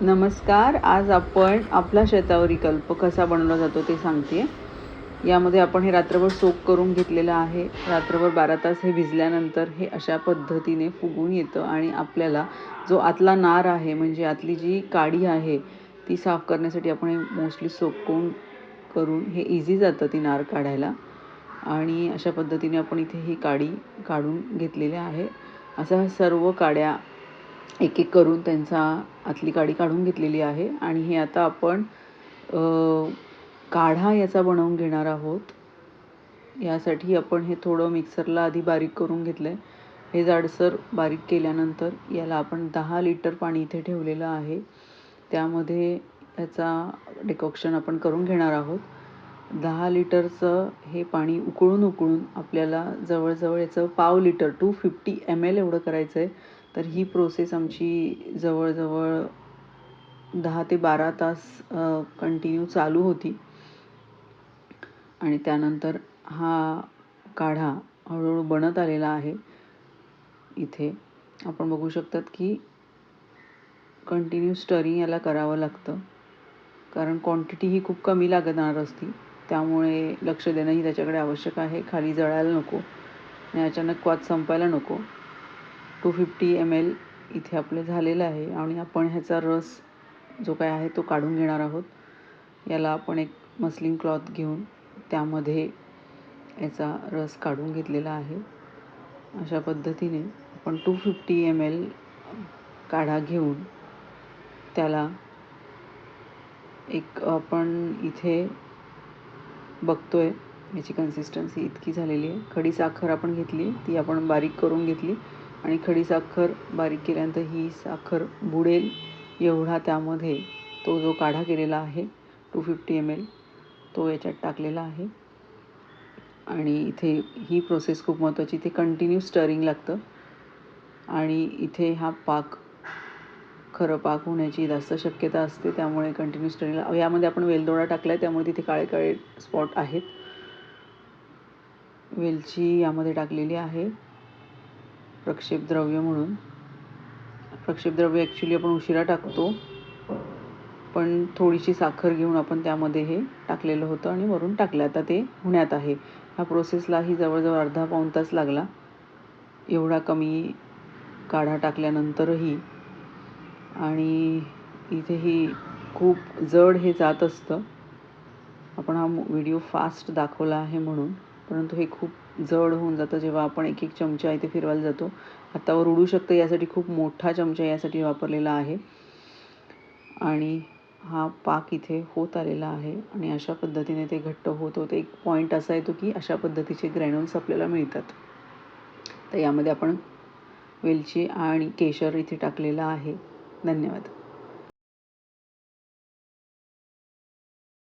नमस्कार आज आपण आपला शेतावरी कल्प कसा बनवला जातो ते सांगते. यामध्ये आपण हे रात्रभर सोक करून घेतलेलं आहे. रात्रभर बारा तास हे भिजल्यानंतर हे अशा पद्धतीने फुगून येतं आणि आपल्याला जो आतला नार आहे म्हणजे आतली जी काडी आहे ती साफ करण्यासाठी आपण हे मोस्टली सोकून करून हे इझी जातं ती नार काढायला. आणि अशा पद्धतीने आपण इथे ही काडी काढून घेतलेली आहे. असा सर्व काड्या एक एक करून त्यांचा आतली काडी काढून घेतलेली आहे. आणि हे आता आपण काढा याचा बनवून घेणार आहोत. यासाठी आपण हे थोडं मिक्सरला आधी बारीक करून घेतलं आहे हे जाडसर बारीक केल्यानंतर याला आपण दहा लिटर पाणी इथे ठेवलेलं आहे. त्यामध्ये याचा डिकॉक्शन आपण करून घेणार आहोत. दहा लिटरचं हे पाणी उकळून उकळून आपल्याला जवळजवळ याचं पाव litre two fifty m l एवढं करायचं आहे तर ही प्रोसेस आमची जवळजवळ दहा ते बारा तास कंटिन्यू चालू होती. आणि त्यानंतर हा काढा हळूहळू बनत आलेला आहे. इथे आपण बघू शकतात की कंटिन्यू स्टरिंग याला करावं लागतं. कारण क्वांटिटी ही खूप कमी लागणार असती. त्यामुळे लक्ष देणंही त्याच्याकडे आवश्यक आहे. खाली जळायला नको. आणि अचानक क्वाद संपायला नको. टू फिफ्टी एम एल इथे आपलं झालेलं आहे आणि आपण ह्याचा रस जो काय आहे तो काढून घेणार आहोत. याला आपण एक मसलिंग क्लॉथ घेऊन त्यामध्ये याचा रस काढून घेतलेला आहे. अशा पद्धतीने आपण टू फिफ्टी एम एल काढा घेऊन त्याला एक आपण इथे बघतो आहे याची कन्सिस्टन्सी इतकी झालेली आहे. खडी साखर आपण घेतली ती आपण बारीक करून घेतली. आणि खडी साखर बारीक केल्यानंतर ही साखर बुडेल एवढा त्यामध्ये तो जो काढा केलेला आहे टू फिफ्टी एम एल तो याच्यात टाकलेला आहे. आणि इथे ही प्रोसेस खूप महत्त्वाची इथे कंटिन्यू स्टरिंग लागतं. आणि इथे हा पाक खरं पाक होण्याची जास्त शक्यता असते त्यामुळे कंटिन्यू स्टरिंग यामध्ये आपण वेलदोडा टाकला आहे त्यामुळे तिथे काळे काळे स्पॉट आहेत. वेलची यामध्ये टाकलेली आहे. प्रक्षेपद्रव्य म्हणून. प्रक्षेपद्रव्य ॲक्च्युली आपण उशिरा टाकतो. पण थोडीशी साखर घेऊन आपण त्यामध्ये हे टाकलेलं होतं आणि वरून टाकलं. आता ते होण्यात आहे. ह्या प्रोसेसलाही जवळजवळ अर्धा पाऊण तास लागला. एवढा कमी काढा टाकल्यानंतरही. आणि इथेही खूप जड हे जात असतं. आपण हा व्हिडिओ फास्ट दाखवला आहे म्हणून. परंतु हे खूप जड होऊन जातं जेव्हा आपण एक एक चमचा इथे फिरवायला जातो. हातावर उडू शकतं यासाठी खूप मोठा चमचा यासाठी वापरलेला आहे. आणि हा पाक इथे होत आलेला आहे आणि अशा पद्धतीने ते घट्ट होत होते एक पॉईंट असा येतो की अशा पद्धतीचे ग्रॅन्युल्स आपल्याला मिळतात. तर यामध्ये आपण वेलची आणि केशर इथे टाकलेला आहे. धन्यवाद.